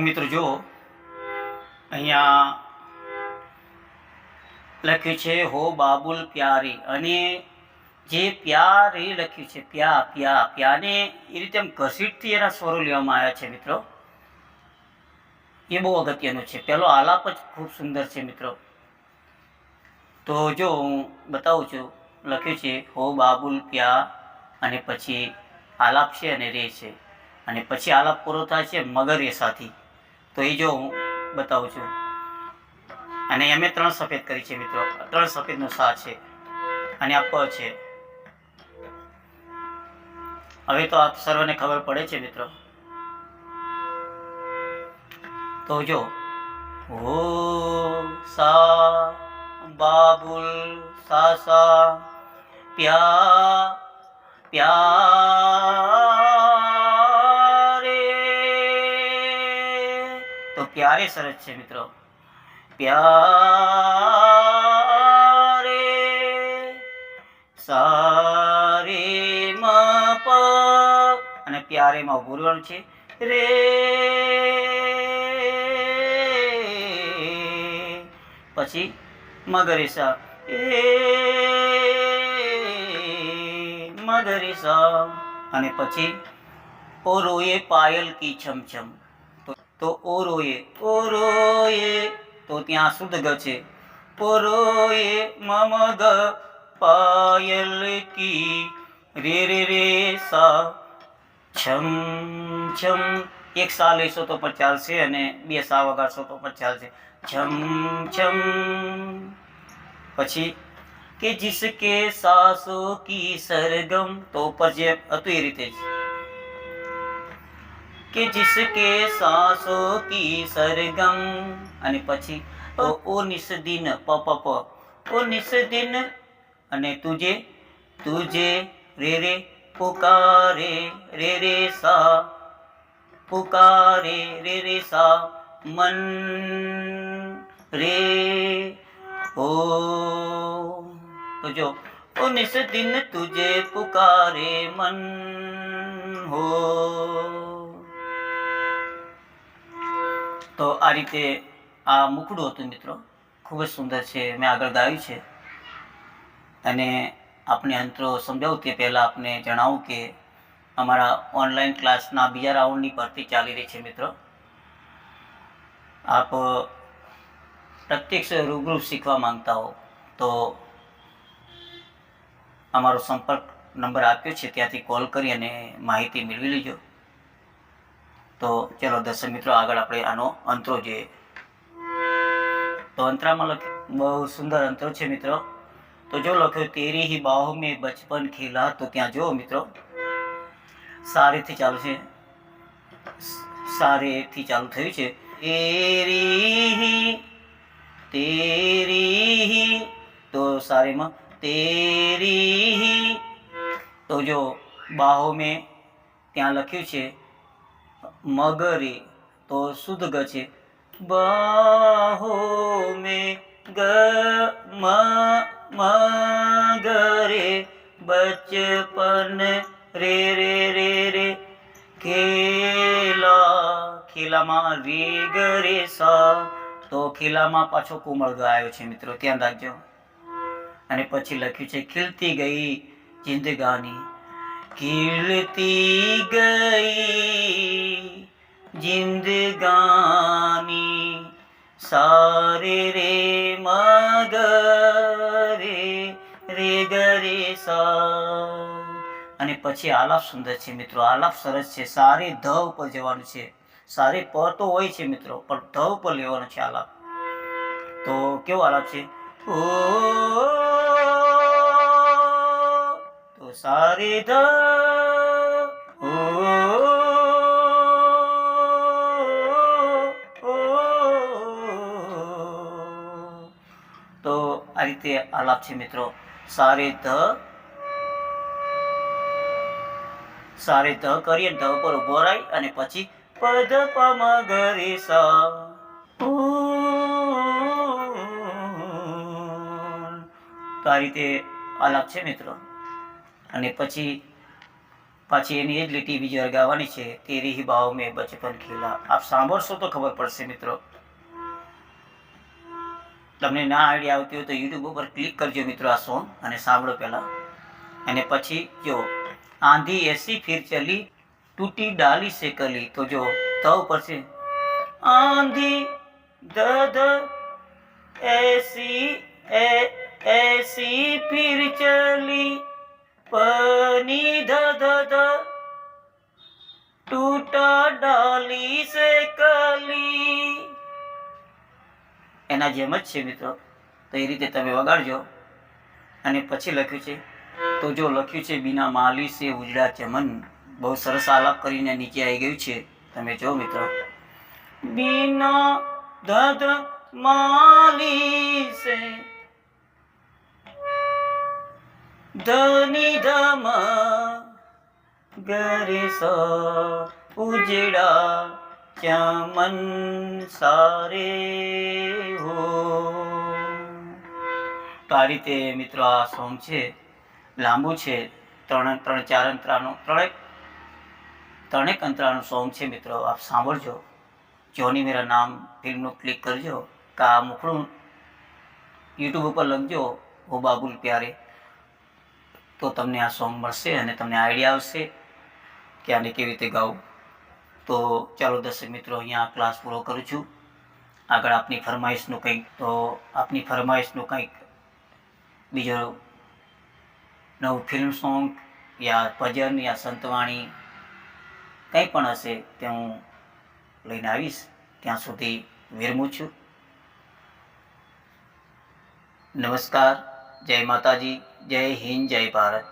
દર્શક મિત્રો જો અહીંયા લખ્યું છે, હો બાબુલ પ્યારી. અને જે પ્યારે લખ્યું છે, પ્યા પ્યા પ્યાને એ રીતે આમ ઘસીટથી એના સ્વરો લેવામાં આવ્યા છે, મિત્રો. એ બહુ અગત્યનું છે. પહેલો આલાપ જ ખૂબ સુંદર છે, મિત્રો. તો જો હું બતાવું છું, લખ્યું છે, હો બાબુલ પ્યા. અને પછી આલાપ છે અને રે છે. અને પછી આલાપ પૂરો થાય છે, મગર એ સાથી. તો એ જો હું બતાવું છું. અને અમે ત્રણ સફેદ કરી છે મિત્રો. ત્રણ સફેદનો સા છે. અને આ પ છે. હવે તો આપ સર્વને ખબર પડે છે મિત્રો. તો જો. હો સા બાબુલ સા સા પ્યા પ્યારે પ્યારે સરસ છે મિત્રો. પ્યારે સારે મ અને પ્યારે માં ઉભું રહેવાનું છે. રે પછી મગરેસા. એ મગરેસા. અને પછી ઓરોએ પાયલ કી છમછમ તો ઓરોએ ઓરોએ, તો ત્યાં શુદ્ધ ગ છે. ઓરોએ મમ ગ પાયલ કી, રે રે રે, સા, છમ છમ. એક સા લેશો તો પણ ચાલશે અને બે સા વગાડશો તો પણ ચાલશે. છમ છમ. પછી, કે જિસકે સાસો કી સરગમ, તો પર જે હતું એ રીતે જ. કે જિસકે સાસો કી સરગમ? અને પછી, ઓ નિસ નિસદિન, પ પ પ. ઓ નિસદિન, અને તુજે? તુજે, રે રે, પુકારે, રે રે, સા. પુકારે, રે રે, સા. મન, રે ઓ જો, ઓ નિસ દિન તુજે, પુકારે, મન, હો. તો આ રીતે આ મુકડું હતું મિત્રો. ખૂબ જ સુંદર છે, મેં આગળ ગાયું છે. અને આપણે અંતરો સમજાવું તે પહેલાં આપને જણાવું કે અમારા ઓનલાઈન ક્લાસના બીજા રાઉન્ડની ભરતી ચાલી રહી છે મિત્રો. આપ પ્રત્યક્ષ રૂબરૂ શીખવા માંગતા હો તો અમારો સંપર્ક નંબર આપ્યો છે, ત્યાંથી કોલ કરી અને માહિતી મેળવી લેજો. તો ચલો દર્શક મિત્રો, આગળ આપણે આનો અંતરો જોઈએ તો અંતરામાં લખ્યું બહુ સુંદર અંતરો છે મિત્રો. તો જો લખ્યું, તેરી હી બાહો મેં બચપન ખીલા. તો ત્યાં જો મિત્રો, સારેથી ચાલુ છે. સારેથી ચાલુ થયું છે. તેરી તેરી તો સારેમાં, તેરી તો જો બાહો મેં ત્યાં લખ્યું છે મગરે તો શુદ્ધ ગ છે. બાહો મે ગ મ મગરે બચપન રે રે રે રે. ખેલા, ખેલામાં રે ગ રે સા. તો ખેલામાં પાછો કોમળ ગ આવ્યો છે મિત્રો, ધ્યાન રાખજો. અને પછી લખ્યું છે, ખીલતી ગઈ જિંદગાની. ખીલતી ગઈ જિંદગાની સારે રે મગરે રે ગરે સા અને પછી આલાપ સુંદર છે મિત્રો આલાપ સરસ છે સારી ધ ઉપર જવાનું છે સારી પ તો હોય છે મિત્રો પણ ધ ઉપર લેવાનો છે આલાપ તો કેવો આલાપ છે ઓ સારે ધ તો આ રીતે આલાપ છે મિત્રો સારે ધ સારે ધ કરીએ ધ પર ઊભો રહી અને પછી પદ પમ ગરી સા તો આ રીતે આલાપ છે મિત્રો અને પછી પાછી એની એ જ લીટી બીજી વાર છે તેરી હી બાવ મેં બચપન ખીલા. આપ સાંભળશો તો ખબર પડશે મિત્રો. તમને ના આઈડિયા આવતી હોય તો યુટ્યુબ ઉપર ક્લિક કરજો મિત્રો આ સોંગ અને સાંભળો પહેલાં. અને પછી જો, આંધી એસી ફિર ચલી, તૂટી ડાલી સે કલી. તો જો, ત ઉપર છે, આંધી ધ એસી, એ, એસી ફિર ચલી પની ધ ધ ધ. ટૂટા ડાલી સે કલી. એના જેમ જ છે મિત્રો. તો એ રીતે તમે વગાડજો. અને પછી લખ્યું છે, તો જો લખ્યું છે, બિના માલી સે ઉજળા ચમન. બહુ સરસ આલાપ કરીને નીચે આવી ગયું છે. તમે જો મિત્રો. બિના ધધ માલી સે ધની ધમ ગરે સ ક્યાં મન સારે હો. તો આ રીતે મિત્રો આ સોંગ છે, લાંબુ છે, ત્રણ ત્રણ, ચાર અંતરાનું, ત્રણેક ત્રણેક અંતરાનું સોંગ છે મિત્રો, આપ સાંભળજો. જોની મેરા નામ ફિલ્મનું ક્લિક કરજો, કા મુખડું યુટ્યુબ ઉપર લખજો ઓ બાબુલ પ્યારે. તો તમને આ સોંગ મળશે અને તમને આઈડિયા આવશે કે આને કેવી રીતે ગાવું. તો ચાલો દર્શક મિત્રો, અહીંયા ક્લાસ પૂરો કરું છું. આગળ આપની ફરમાઈશનું કંઈક, તો આપની ફરમાઈશનું કંઈક બીજો નવું ફિલ્મ સોંગ યા ભજન યા સંતવાણી કંઈ પણ હશે તે હું લઈને આવીશ. ત્યાં સુધી વિરમું છું. નમસ્કાર. જય માતાજી. જય હિન્દ જય ભારત.